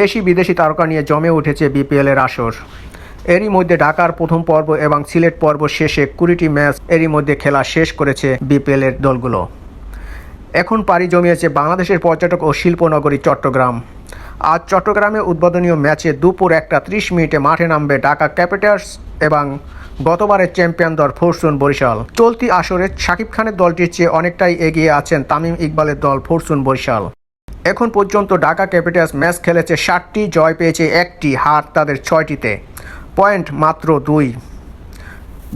দেশি বিদেশি তারকা নিয়ে জমে উঠেছে বিপিএলের আসর। এরই মধ্যে ঢাকার প্রথম পর্ব এবং সিলেট পর্ব শেষে কুড়িটি ম্যাচ এরই মধ্যে খেলা শেষ করেছে বিপিএলের দলগুলো। এখন পাড়ি জমিয়েছে বাংলাদেশের পর্যটক ও শিল্পনগরী চট্টগ্রাম। আজ চট্টগ্রামে উদ্বোধনীয় ম্যাচে দুপুর একটা ত্রিশ মিনিটে মাঠে নামবে ঢাকা ক্যাপিটালস এবং গতবারের চ্যাম্পিয়ন দল ফরচুন বরিশাল। চলতি আসরে শাকিব খানের দলটির চেয়ে অনেকটাই এগিয়ে আছেন তামিম ইকবালের দল ফরচুন বরিশাল। এখন পর্যন্ত ঢাকা ক্যাপিটালস ম্যাচ খেলেছে ষাটটি, জয় পেয়েছে একটি, হার তাদের ছয়টিতে। পয়েন্ট মাত্র দুই।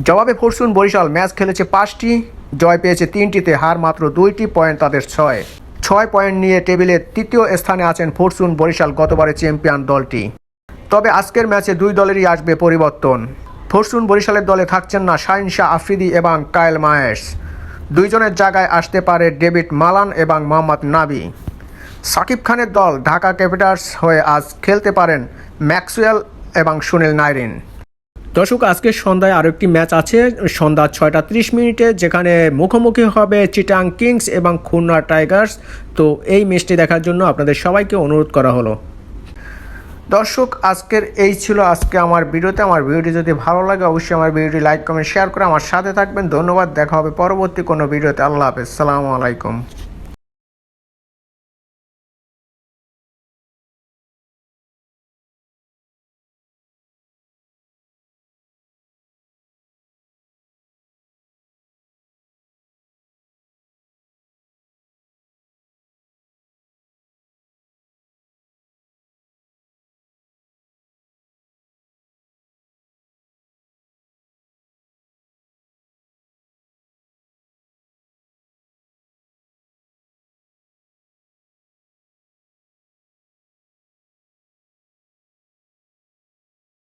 জবাবে ফরসুন বরিশাল ম্যাচ খেলেছে পাঁচটি, জয় পেয়েছে তিনটিতে, হার মাত্র দুইটি, পয়েন্ট তাদের ছয়। ছয় পয়েন্ট নিয়ে টেবিলে তৃতীয় স্থানে আছেন ফরসুন বরিশাল গতবারের চ্যাম্পিয়ন দলটি। তবে আজকের ম্যাচে দুই দলেরই আসবে পরিবর্তন। ফরসুন বরিশালের দলে থাকছেন না শাহিন শাহ আফ্রিদি এবং কায়েল মায়েস দুইজনের জায়গায় আসতে পারে ডেভিড মালান এবং মোহাম্মদ নাবি। সাকিব খানের দল ঢাকা ক্যাপিটালস হয়ে আজ খেলতে পারেন ম্যাক্সওয়েল এবং সুনীল নাইরিন। দর্শক আজকে সন্ধ্যায় আরও একটি ম্যাচ আছে সন্ধ্যা ছয়টা ত্রিশ মিনিটে যেখানে মুখোমুখি হবে চিটাং কিংস এবং খুলনা টাইগার্স। তো এই ম্যাচটি দেখার জন্য আপনাদের সবাইকে অনুরোধ করা হলো। দর্শক আজকের এই ছিল আজকে আমার ভিডিওতে। আমার ভিডিওটি যদি ভালো লাগে অবশ্যই আমার ভিডিওটি লাইক কমেন্ট শেয়ার করে আমার সাথে থাকবেন। ধন্যবাদ দেখা হবে পরবর্তী কোনো ভিডিওতে। আল্লাহ হাফেজ। সালামু আলাইকুম।